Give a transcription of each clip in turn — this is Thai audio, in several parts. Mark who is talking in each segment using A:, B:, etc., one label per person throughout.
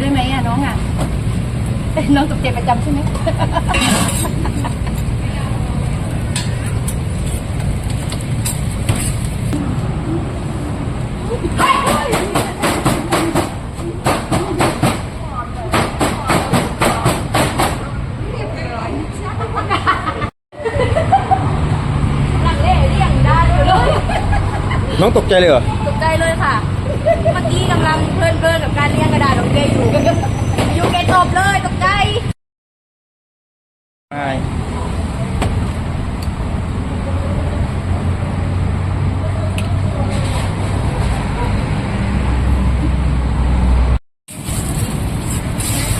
A: ด้วยไหมอะน้องอะน้องตกใจประจำใช่ไหมเฮ้ย
B: น้องตกใจเลยเหรอ
A: ตกใจเลยค่ะ เมื่อกี้กำลังเพลินๆกับการเลี้ยงกระดาษของเกอยู่อยู่เกตบเลยตกใจ
B: ใช่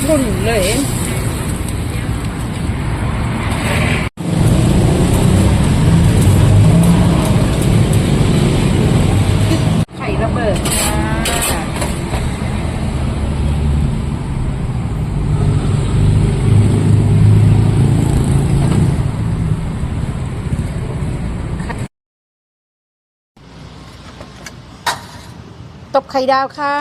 A: บุ่นเลย ไข่ระเบิดค่ะ ตบไข่ดาวค่ะ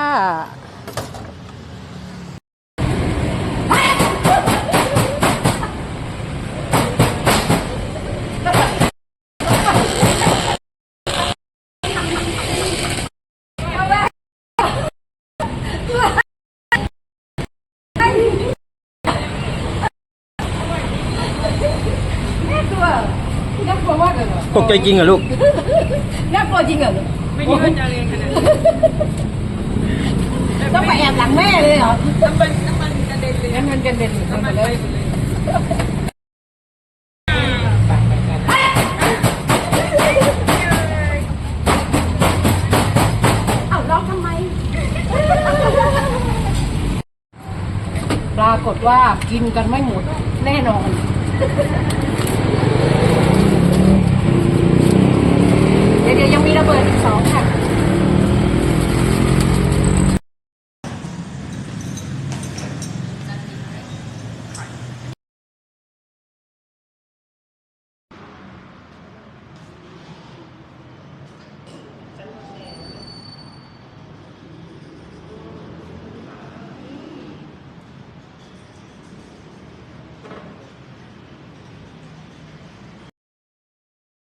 A: น่ากลัวน่ากลัวมากเลยเหรอ
B: ตกใจจริงเหรอลูก
A: น่ากลัวจริงเหรอ
C: ไม่คิดว่าจะเรียนขนาดนั้น
A: ต้องไปแอบหลังแม่เลยเหรอ
C: น้ำมันน้ำมันกระเด็นเลย
A: งั้นมันกันเด็น
C: น้ำ
A: ไป
C: มัน
A: เล
C: ไป
A: ย
C: หมดเลย
A: เอ้าร้องทำไมปรากฏว่ากินกันไม่หมดแน่นอน